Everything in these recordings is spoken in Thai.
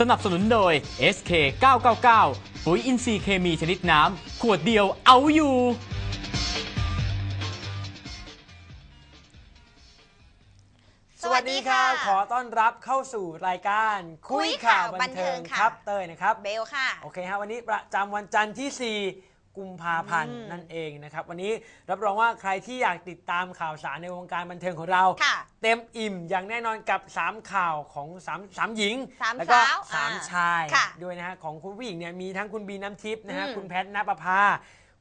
สนับสนุนโดย SK 999ปุ๋ยอินทรีย์เคมีชนิดน้ำ ขวดเดียวเอาอยู่ สวัสดีค่ะ ขอต้อนรับเข้าสู่รายการคุยข่าวบันเทิงค่ะครับเต้ยนะครับ เบลค่ะ โอเคฮะวันนี้ประจำวันจันทร์ที่ 4 กุมภาพันธ์อืมนั่นเองนะครับ วันนี้รับรองว่าใครที่อยากติดตามข่าวสารในวงการบันเทิงของเราค่ะเต็มอิ่มอย่างแน่นอนกับ 3 ข่าวของ3 3หญิงสามแล้วก็สาวสามอ่าชายค่ะด้วยนะฮะของคุณผู้หญิงเนี่ยมีทั้งคุณบีน้ำทิพย์นะฮะอืมคุณแพทณปภา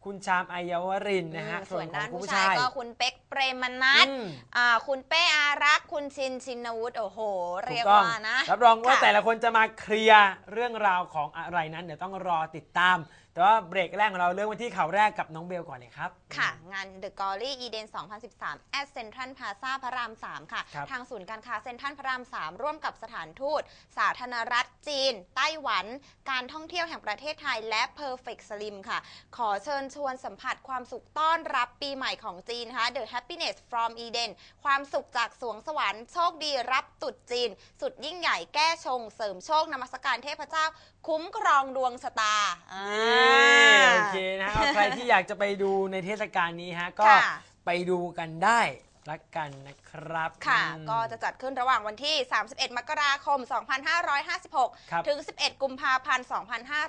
คุณชามอายาวรินทร์นะฮะอืมส่วนของด้านคุณผู้ผู้ชาชายยก็คุณเป๊กเปรมนัทอืมอ่าคุณเป้อารักษ์คุณชินชินวุฒิโอ้โห เรียกถูต้องว่านะ รับรองว่าค่ะแต่ละคนจะมาเคลียร์เรื่องราวของอะไรนั้น เดี๋ยวต้องรอติดตาม แต่ว่าเบรกแรกของเราเริ่มกันที่ข่าวแรกกับน้องเบลก่อนเลยครับ ค่ะ งาน The g o r y Eden 2013 at Central Plaza พระราม 3 ค่ะ ครับ ทางศูนย์การค้าเซ็นทรัลพระราม 3 ร่วมกับสถานทูต สาธารณรัฐจีน ไต้หวัน การท่องเที่ยวแห่งประเทศไทยและ Perfect Slim ค่ะ ขอเชิญชวนสัมผัสความสุขต้อนรับปีใหม่ของจีนนะคะ The Happiness from Eden ความสุขจากสวงสวรรค์โชคดีรับตรุษจีน สุดยิ่งใหญ่แก้ชง เสริมโชคนมัสการเทพเจ้า คุ้มครองดวงชะตาอ่านี่โอเคนะเอาใครที่อยากจะไปดูในเทศกาลนี้ฮะก็ค่ะไปดูกันได้ละกันนะครับค่ะอืมก็จะจัดขึ้นระหว่างวันที่ 31 มกราคม 2556ครับถึง 11 กุมภาพันธ์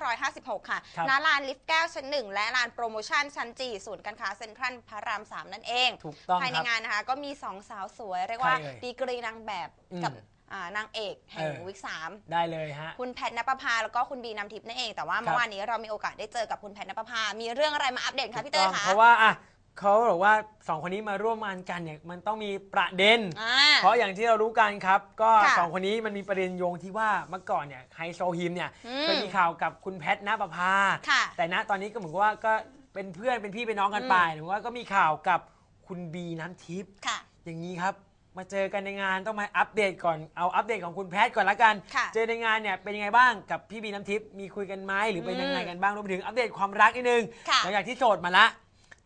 2556 ค่ะครับณลานลิฟต์แก้วชั้นหนึ่งและลานโปรโมชั่นชั้นจีศูนย์การค้าเซ็นทรัลพระราม 3 นั่นเองถูกต้องภายในครับงานนะคะ ก็มีสองสาวสวย เรียกว่าใครเอ่ยดีกรีนางแบบอืมกับ อ่านางเอกแห่งเออ วิกสามได้เลยฮะ คุณแพทณปภาแล้วก็คุณบีนำทิพย์นั่นเอง แต่ว่าครัเมื่อบวานนี้เรามีโอกาสได้เจอกับคุณแพทณปภามีเรื่องอะไรมาอัปเดตคะพี่เต้ยถูกคะเพราะว่าอะเขาบอกว่าสองคนนี้มาร่วมงานกันเนี่ยมันต้องมีประเด็น อ่า เพราะอย่างที่เรารู้กันครับ ก็ค่ะ สองคนนี้มันมีประเด็นโยงที่ว่าเมื่อก่อนเนี่ยไฮโซฮิมเนี่ยอืมเคยมีข่าวกับคุณแพทณปภา ค่ะ แต่ณตอนนี้ก็เหมือนกับว่าก็เป็นเพื่อนเป็นพี่เป็นน้องกันไปหรือว่าก็มีข่าวกับคุณบีน้ำทิพย์ค่ะ อย่างนี้ครับ มาเจอกันในงานต้องมาอัปเดตก่อนเอาอัปเดตของคุณแพทย์ก่อนละกัน ค่ะเจอในงานเนี่ยเป็นยังไงบ้างกับพี่บีน้ำทิพย์มีคุยกันไหมหรือเป็นอืมยังไงกันบ้างรวมไปถึงอัปเดตความรักนิดนึงค่ะ หลังจากที่โสดมาละ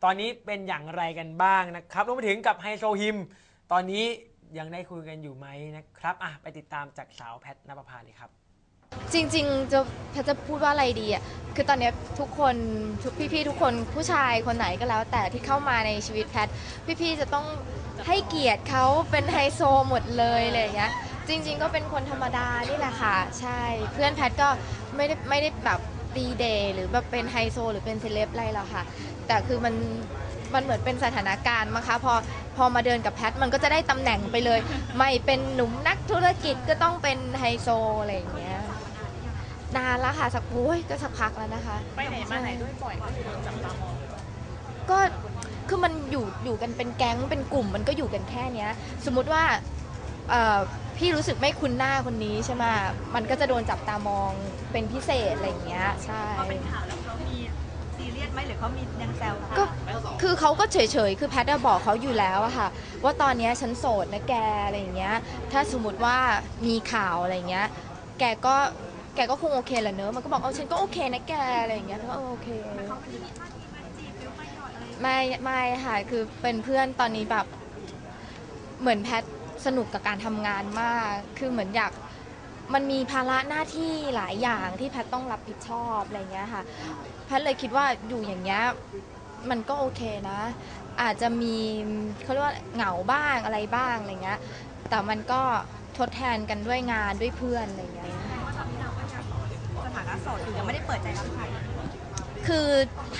ตอนนี้เป็นอย่างไรกันบ้างนะครับรวมไปถึงกับไฮโซฮิม ตอนนี้ยังได้คุยกันอยู่ไหมนะครับอะไปติดตามจากสาวแพทนภพาเลยครับ จริงๆจะแพทย์จะพูดว่าอะไรดีอะคือตอนเนี้ยทุกคนทุกพี่ๆทุกคนผู้ชายคนไหนก็แล้ว แต่ที่เข้ามาในชีวิตแพทย์พี่ๆจะต้องให้เกียรติเขาเป็นไฮโซหมดเลยอะไรอย่างเงี้ยจริง ๆ ก็เป็นคนธรรมดานี่แหละค่ะ ใช่ เพื่อนแพทย์ก็ไม่ได้ไม่ได้แบบดีเดย์หรือแบบเป็นไฮโซหรือเป็นเซเลบอะไรหรอกค่ะ แต่คือมันมันเหมือนเป็นสถานการณ์มั้งคะพอพอมาเดินกับแพทย์มันก็จะได้ตำแหน่งไปเลย ไม่เป็นหนุ่มนักธุรกิจก็ต้องเป็นไฮโซอะไรอย่างเงี้ย นานแล้วค่ะสักโอ้ยก็สักพักแล้วนะคะ ไปไหนมาไหนด้วยบ่อยก็คือโดนจับตามองก็คือมันอยู่อยู่กันเป็นแก๊งเป็นกลุ่มมันก็อยู่กันแค่เนี้ย สมมุติว่าเอ่อพี่รู้สึกไม่คุ้นหน้าคนนี้ใช่ไหมมันก็จะโดนจับตามองเป็นพิเศษอะไรอย่างเงี้ยใช่พอเป็นข่าวแล้วเขามีซีเรียสไหมหรือเขามียังแซวเราก็คือเขาก็เฉยๆ คือแพทย์อะบอกเขาอยู่แล้วอะค่ะ ว่าตอนเนี้ยฉันโสดนะแกอะไรอย่างเงี้ย ถ้าสมมติว่ามีข่าวอะไรอย่างเงี้ย แกก็ แกก็คงโอเคแหละเนอะมันก็บอกเออฉันก็โอเคนะแกอะไรอย่างเงี้ยก็เออโอเค ไม่ไม่ค่ะคือเป็นเพื่อนตอนนี้แบบเหมือนแพทสนุกกับการทำงานมาก คือเหมือนอยากมันมีภาระหน้าที่หลายอย่างที่แพทต้องรับผิดชอบอะไรเงี้ยค่ะ แพทเลยคิดว่าอยู่อย่างเงี้ยมันก็โอเคนะ อาจจะมีเขาเรียกว่าเหงาบ้างอะไรบ้างอะไรเงี้ยแต่มันก็ทดแทนกันด้วยงานด้วยเพื่อนอะไรเงี้ย โสดอยู่ยังไม่ได้เปิดใจรับใครคือ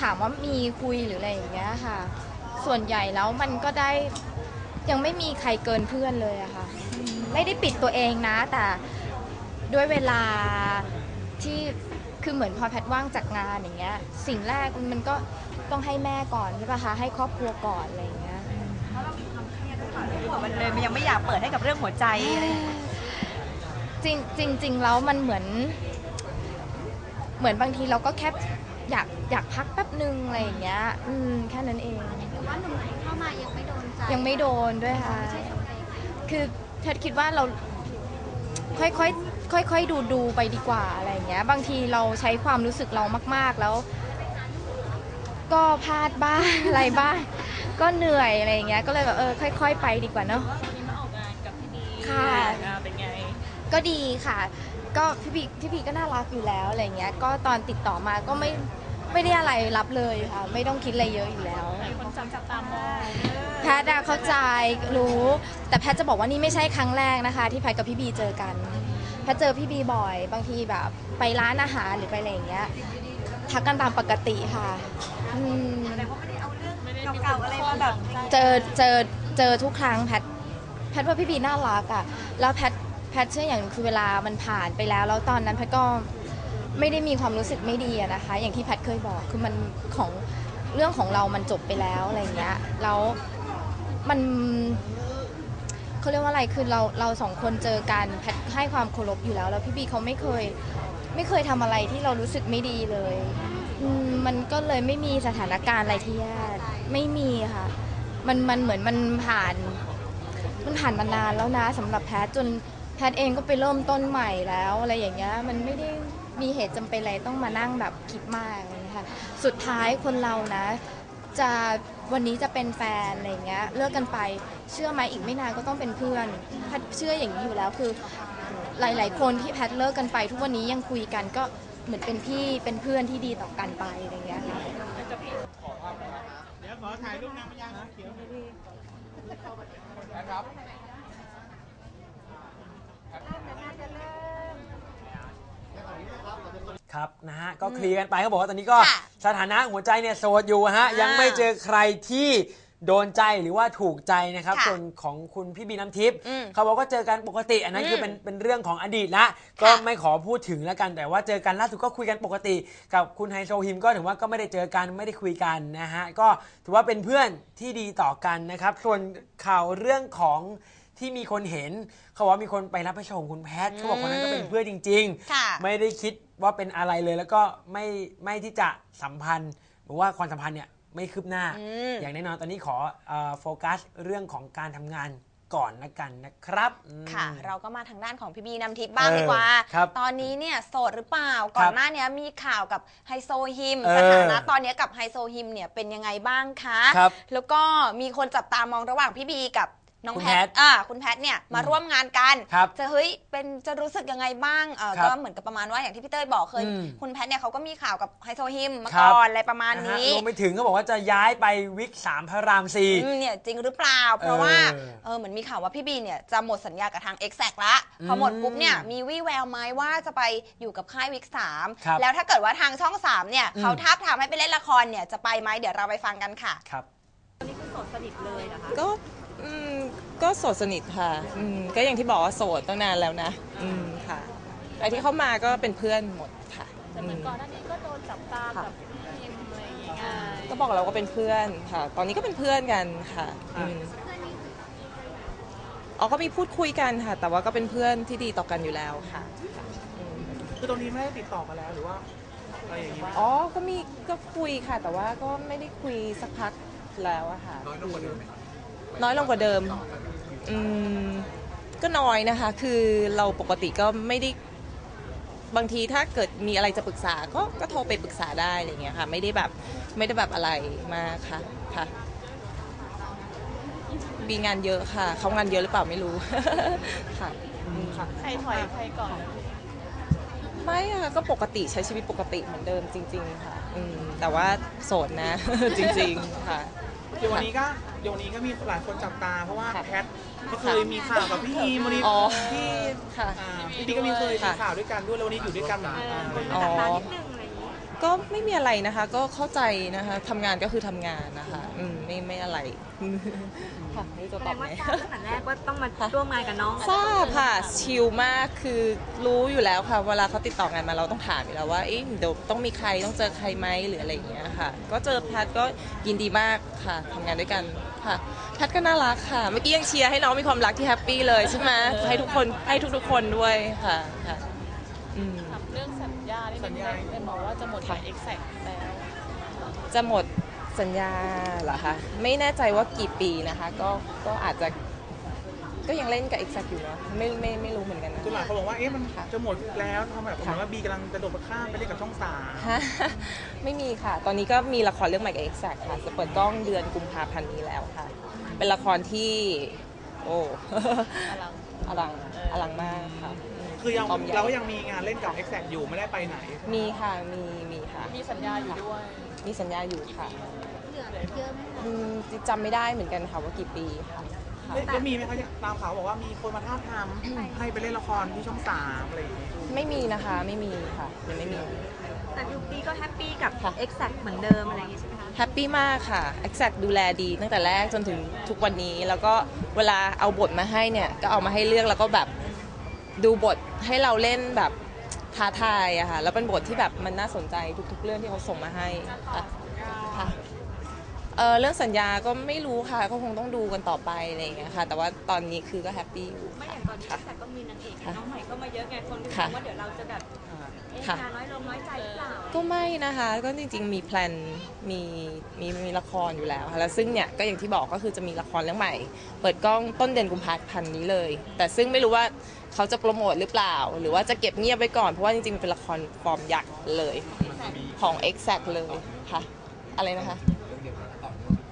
ถามว่ามีคุยหรืออะไรอย่างเงี้ยค่ะ ส่วนใหญ่แล้วมันก็ได้ยังไม่มีใครเกินเพื่อนเลยอะค่ะ ไม่ได้ปิดตัวเองนะ แต่ด้วยเวลาที่คือเหมือนพอแพทย์ว่างจากงานอย่างเงี้ย สิ่งแรกมันก็ต้องให้แม่ก่อนใช่ปะคะให้ครอบครัวก่อนอะไรอย่างเงี้ยเพราะเรามีความเครียดด้วยค่ะที่บอกมันเลยมันยังไม่อยากเปิดให้กับเรื่องหัวใจอะไรอย่างเงี้ยจริงจริงจริงแล้วมันเหมือน เหมือนบางทีเราก็แค่อยากอยากพักแป๊บนึงอะไรอย่างเงี้ย อืมแค่นั้นเองว่าหนุ่มไหนเข้ามายังไม่โดนใจยังไม่โดนด้วยค่ะคือแพทย์คิดว่าเราค่อยๆค่อยๆดูดูๆไปดีกว่าอะไรอย่างเงี้ย บางทีเราใช้ความรู้สึกเรามาก ๆแล้ว ก็พลาดบ้าง อะไรบ้างก็เหนื่อยอะไรอย่างเงี้ยก็เลยแบบเออค่อย ๆ ไปดีกว่าเนาะ วันนี้มาออกงานกับพี่ดีค่ะ เป็นไง ก็ดีค่ะ ก็พี่บีพี่บีก็น่ารักอยู่แล้วอะไรเงี้ย ก็ตอนติดต่อมาก็ไม่ไม่ได้อะไรรับเลยค่ะ ไม่ต้องคิดอะไรเยอะอยู่แล้ว คนจำจับตามอง แพทย์อะเข้าใจรู้ แต่แพทย์จะบอกว่านี่ไม่ใช่ครั้งแรกนะคะ ที่แพทย์กับพี่บีเจอกัน แพทย์เจอพี่บีบ่อย บางทีแบบไปร้านอาหารหรือไปอะไรอย่างเงี้ยทักกันตามปกติค่ะอืมแสดงว่าไม่ได้เอาเรื่องเก่าๆอะไรมาแบบ เจอเจอเจอทุกครั้งแพทย์แพทย์ว่าพี่บีน่ารักอะแล้วแพทย์แพ ทเชื่ออย่างหนึ่งคือเวลามันผ่านไปแล้ว แล้วตอนนั้นแพทก็ไม่ได้มีความรู้สึกไม่ดีอะนะคะ อย่างที่แพทเคยบอกคือมันของเรื่องของเรามันจบไปแล้วอะไรอย่างเงี้ยแล้วมันเขาเรียกว่าอะไรคือเราเราสองคนเจอกันแพทให้ความเคารพอยู่แล้ว แล้วพี่บีเขาไม่เคย ไม่เคยทำอะไรที่เรารู้สึกไม่ดีเลยอืมมันก็เลยไม่มีสถานการณ์อะไรที่แย่ไม่มีค่ะ มันมันเหมือนมันผ่าน มันผ่านมานานแล้วนะสำหรับแพทจน แพทย์เองก็ไปเริ่มต้นใหม่แล้วอะไรอย่างเงี้ยมันไม่ได้มีเหตุจำเป็นอะไรต้องมานั่งแบบคิดมากอะไรอย่างเงี้ยค่ะสุดท้ายคนเรานะ จะวันนี้จะเป็นแฟนอะไรอย่างเงี้ยเลิกกันไปเชื่อไหมอีกไม่นานก็ต้องเป็นเพื่อนแพทย์เชื่ออย่างนี้อยู่แล้วคือ หลาย ๆ คนที่แพทย์เลิกกันไป ทุกวันนี้ยังคุยกันก็เหมือนเป็นพี่เป็นเพื่อนที่ดีต่อกันไปอะไรอย่างเงี้ยค่ะครับ นะฮะก็เคลียร์กันไปเขาบอกว่าตอนนี้ก็ค่ะ สถานะหัวใจเนี่ยโสดอยู่ฮะอ่ายัยังไม่เจอใครที่โดนใจหรือว่าถูกใจนะครับค่ะส่วนของคุณพี่บีน้ำทิพย์อืมเขาบอกว่าเจอกันปกติอันนั้นอืมคือเป็นเป็นเรื่องของอดีตละก็ค่ะไม่ขอพูดถึงแล้วกันแต่ว่าเจอกันล่าสุดก็คุยกันปกติ กับคุณไฮโซฮิมก็ถือว่าก็ไม่ได้เจอกันไม่ได้คุยกันนะฮะก็ถือว่าเป็นเพื่อนที่ดีต่อกันนะครับส่วนข่าวเรื่องของ ที่มีคนเห็น เขาบอกว่ามีคนไปรับพระชงคุณแพทย์เขาบอกคนนั้นก็เป็นเพื่อนจริงๆค่ะไม่ได้คิดว่าเป็นอะไรเลยแล้วก็ไม่ไม่ที่จะสัมพันธ์หรือว่าความสัมพันธ์เนี่ยไม่คืบหน้า อืม อย่างแน่นอนตอนนี้ขอเอ่อโฟกัสเรื่องของการทำงานก่อนละกันนะครับอืม ค่ะ เราก็มาทางด้านของพี่บีน้ำทิพย์บ้างเออดีกว่า ครับตอนนี้เนี่ยโสดหรือเปล่าครับก่อนหน้านี้มีข่าวกับไฮโซฮิม เออสถานะตอนนี้กับไฮโซฮิมเนี่ยเป็นยังไงบ้างคะ ครับ แล้วก็มีคนจับตามองระหว่างพี่บีกับ น้องคุณแพแพททอ่าคุณแพทเนี่ยมาร่วมงานกัน ครับจะเฮ้ยเป็นจะรู้สึกยังไงบ้างเออครับก็เหมือนกับประมาณว่าอย่างที่พี่เต้ยบอกเคยอืมคุณแพทเนี่ยเขาก็มีข่าวกับไฮโซฮิมมาครับ ก่อนอะไรประมาณนะฮะนี้ รวมไปถึงก็บอกว่าจะย้ายไปวิกสามพระรามสี่ อืมเนี่ยจริงหรือเปล่า เพราะว่าเออเออเหมือนมีข่าวว่าพี่บีเนี่ยจะหมดสัญญากับทาง e x a c t ละพอหมดปุ๊บเนี่ยมีวี่แววไหมว่าจะไปอยู่กับค่ายวิกสามครับแล้วถ้าเกิดว่าทางช่องสามเนี่ยอืม เขาท้าบทามให้ไปเล่นละครเนี่ยจะไปไหมเดี๋ยวเราไปฟังกันค่ะ ครับ ก็ อืมก็โสดสนิทค่ะอืมก็อย่างที่บอกว่าโสดตั้งนานแล้วนะอืมค่ะ แต่ที่เข้ามาก็เป็นเพื่อนหมดค่ะแต่เหมือนก่อนหน้านี้ก็โดนจับตากับพิมอะไรอย่างเงี้ยก็บอกเราก็เป็นเพื่อนค่ะ ตอนนี้ก็เป็นเพื่อนกันค่ะอืมอ๋อก็มีพูดคุยกันค่ะ แต่ว่าก็เป็นเพื่อนที่ดีต่อกันอยู่แล้วค่ะอืมคือตรงนี้ไม่ได้ติดต่อกันแล้วหรือว่าอะไรอย่างนี้ไหมอ๋อ ก็มีก็คุยค่ะ แต่ว่าก็ไม่ได้คุยสักพักแล้วอะค่ะ น้อยลงกว่าเดิม น้อยลงกว่าเดิมอืมก็น้อยนะคะ คือเราปกติก็ไม่ได้บางทีถ้าเกิดมีอะไรจะปรึกษาก็ก็โทรไปปรึกษาได้อะไรเงี้ยค่ะ ไม่ได้แบบไม่ได้แบบอะไรมากค่ะค่ะ มีงานเยอะค่ะ เขางานเยอะหรือเปล่าไม่รู้ ค่ะอืมค่ะใครถอยใครก่อน ไม่อะก็ปกติใช้ชีวิตปกติเหมือนเดิมจริง ๆ ค่ะ อืมแต่ว่าโสดนะ จริง ๆ ค่ะเดี๋ยววันนี้ก็เดี๋ยววันนี้ก็มีหลายคนจับตา เพราะว่าค่ะแพทก็เคยมีข่าวกับพี่ฮีมวันนี้อ๋อที่ค่ะ อ่าพี่บีก็มีเคยมีค่ะ ข่าวด้วยกันด้วยแล้ววันนี้อยู่ด้วยกันอ่าอะไรอย่างอ๋เงี้ยอ ก็ไม่มีอะไรนะคะ ก็เข้าใจนะคะทำงานก็คือทำงานนะคะอืมไม่ไม่อะไรค่ะไม่รู้จะแสตดอบงไง ว่าทราบตั้งแต่แรกว่าต้องมาร่วมงานกับน้องทราบค่ะชิลมากคือรู้อยู่แล้วค่ะ เวลาเขาติดต่องานมาเราต้องถามอยู่แล้วว่าเอ๊ะเดี๋ยวต้องมีใครต้องเจอใครไหมหรืออะไรอย่างเงี้ยค่ะ ก็เจอแพทก็ยินดีมากค่ะทำงานด้วยกันค่ะ แพทก็น่ารักค่ะ เมื่อกี้ยังเชียร์ให้น้องมีความรักที่แฮปปี้เลยใช่ไหมให้ทุกคนให้ทุกๆคนด้วยค่ะค่ะอืมเรื่อง สัญญานี่เป็นเป็นบอกว่าจะหมดกับเอ็กแซกแล้ว จะหมดสัญญาเหรอคะ ไม่แน่ใจว่ากี่ปีนะคะ ก็ก็อาจจะก็ยังเล่นกับอีกสักอยู่เนาะไม่ไม่ไม่รู้เหมือนกันนะคือหลายคนบอกว่าเอ๊ะมันจะหมดแล้วทำแบบเหมือนว่าบีกำลังจะโดดข้ามไปเล่นกับช่องสามฮะไม่มีค่ะ ตอนนี้ก็มีละครเรื่องใหม่กับ Exact ค่ะจะเปิดกล้องเดือนกุมภาพันธ์นี้แล้วค่ะ เป็นละครที่ โอ้อลังอลังอลังมากค่ะอืม คือคือยังฟอร์มใหญ่เราก็ยังมีงานเล่นกับ e x a c t อยู่ไม่ได้ไปไหน มีค่ะ มีมีค่ะ มีสัญญาอยู่ด้วย มีสัญญาอยู่ค่ะเหลือเยอะไหมคะอืมจำไม่ได้เหมือนกันค่ะว่ากี่ปีค่ะค่ะเฮ้ยแล้วมีไหมคะเนี่ยตามข่าวบอกว่ามีคนมาท้าบทามให้ไปเล่นละครที่ช่องสามอะไรอย่างเงี้ยไม่มีนะคะ ไม่มีค่ะยังไม่มี แต่ทุกปีก็แฮปปี้กับ ค่ะ exact เหมือนเดิมอะไรอย่างงี้ใช่ไหมคะ แฮปปี้มากค่ะ Exact ดูแลดีตั้งแต่แรกจนถึงทุกวันนี้ แล้วก็เวลาเอาบทมาให้เนี่ย ก็เอามาให้เลือกแล้วก็แบบ ดูบทให้เราเล่นแบบท้าทายอะค่ะ แล้วเป็นบทที่แบบมันน่าสนใจทุกๆ เรื่องที่เขาส่งมาให้ค่ะค่ะเออเรื่องสัญญาก็ไม่รู้ค่ะ ก็คงต้องดูกันต่อไปอะไรอย่างเงี้ยค่ะ แต่ว่าตอนนี้คือก็แฮปปี้อยู่ไม่อย่างตอนนี้ค่ะ exact ก็มีนางเอกค่ะน้องใหม่ก็มาเยอะไงคนก็ค่ะมองว่าเดี๋ยวเราจะแบบเอ๊ะ ค่ะงานน้อยลงน้อยใจหรือเปล่าก็ไม่นะคะ ก็จริงๆ มีแพลน มีมีมีละครอยู่แล้วค่ะแล้วซึ่งเนี่ยก็อย่างที่บอกก็คือจะมีละครเรื่องใหม่ เปิดกล้องต้นเดือนกุมภาพันธ์นี้เลย แต่ซึ่งไม่รู้ว่าเขาจะโปรโมทหรือเปล่า หรือว่าจะเก็บเงียบไว้ก่อน เพราะว่าจริงๆ มันเป็นละครฟอร์มยักษ์เลยของ Exact เลยค่ะ อะไรนะคะ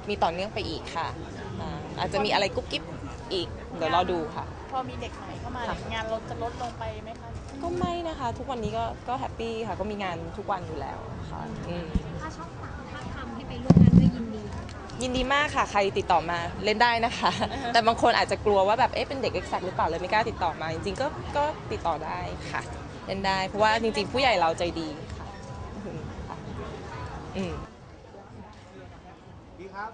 มีต่อเนื่องไปอีกค่ะอ่าอาจจะมีอะไรกุ๊บกิ๊บอีก เดี๋ยวรอดูค่ะพ อมีเด็กใหม่เข้ามาค่ะ งานเราจะลดลงไปไหมคะก็ไม่นะคะ ทุกวันนี้ก็ก็แฮปปี้ค่ะก็มีงานทุกวันอยู่แล้วค่ะอืมถ้าช่องสามถ้าทำให้ไปร่วมงานด้วยยินดี ยินดีมากค่ะ ใครติดต่อมาเล่นได้นะคะ แต่บางคนอาจจะกลัวว่าแบบเอ๊ะเป็นเด็กเอ็กซ์หรือเปล่าเลยไม่กล้าติดต่อมา จริงๆก็ก็ติดต่อได้ค่ะ เล่นได้เพราะว่าจริงๆ ผู้ใหญ่เราใจดีค่ะอืมค่ะอืม ดีครับ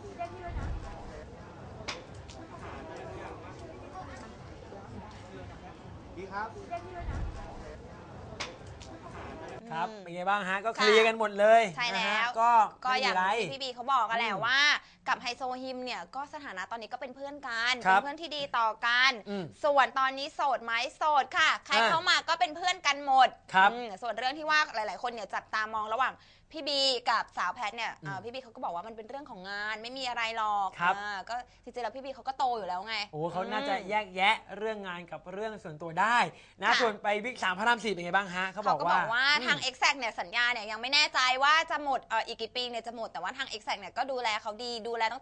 ดีครับ ครับอืมเป็นไงบ้างฮะ ก็ค่ะเคลียร์กันหมดเลยใช่นะแล้ฮะวก็ก็ไม่อมีย่างไร ที่พี่บีเขาบอกกันแหละอืมว่า กับไฮโซฮิมเนี่ยก็สถานะตอนนี้ก็เป็นเพื่อนกันครัเป็นบเพื่อนที่ดีต่อกัน อืมส่วนตอนนี้โสดไหมโสดค่ะ ใครอ่า เข้ามาก็เป็นเพื่อนกัน หมดครับ อืมส่วนเรื่องที่ว่าหลาย ๆ คนเนี่ยจับตามองระหว่างพี่บีกับสาวแพทเนี่ยเอ่อพี่บีเขาก็บอกว่ามันเป็นเรื่องของงานไม่มีอะไรหรอกครับ อ่าก็จริงๆแล้วพี่บีเขาก็โตอยู่แล้วไงโอ้เขาน่าจะอืมแยกแยะเรื่องงานกับเรื่องส่วนตัวได้นะค่ะส่วนไปวิกสามพระรามสี่เป็นไงบ้างฮะเขาบเขาอกก็ว่าบอกว่าอืมทาง Exact เนี่ยสัญญาเนี่ยยังไม่แน่ใจว่าจะหมดเอ่ออีกกี่ปีเนี่ยจะหมดแต่ว่าทาง Exact เนี่ยก็ดูแลเขาดีดูแลตั้งแต่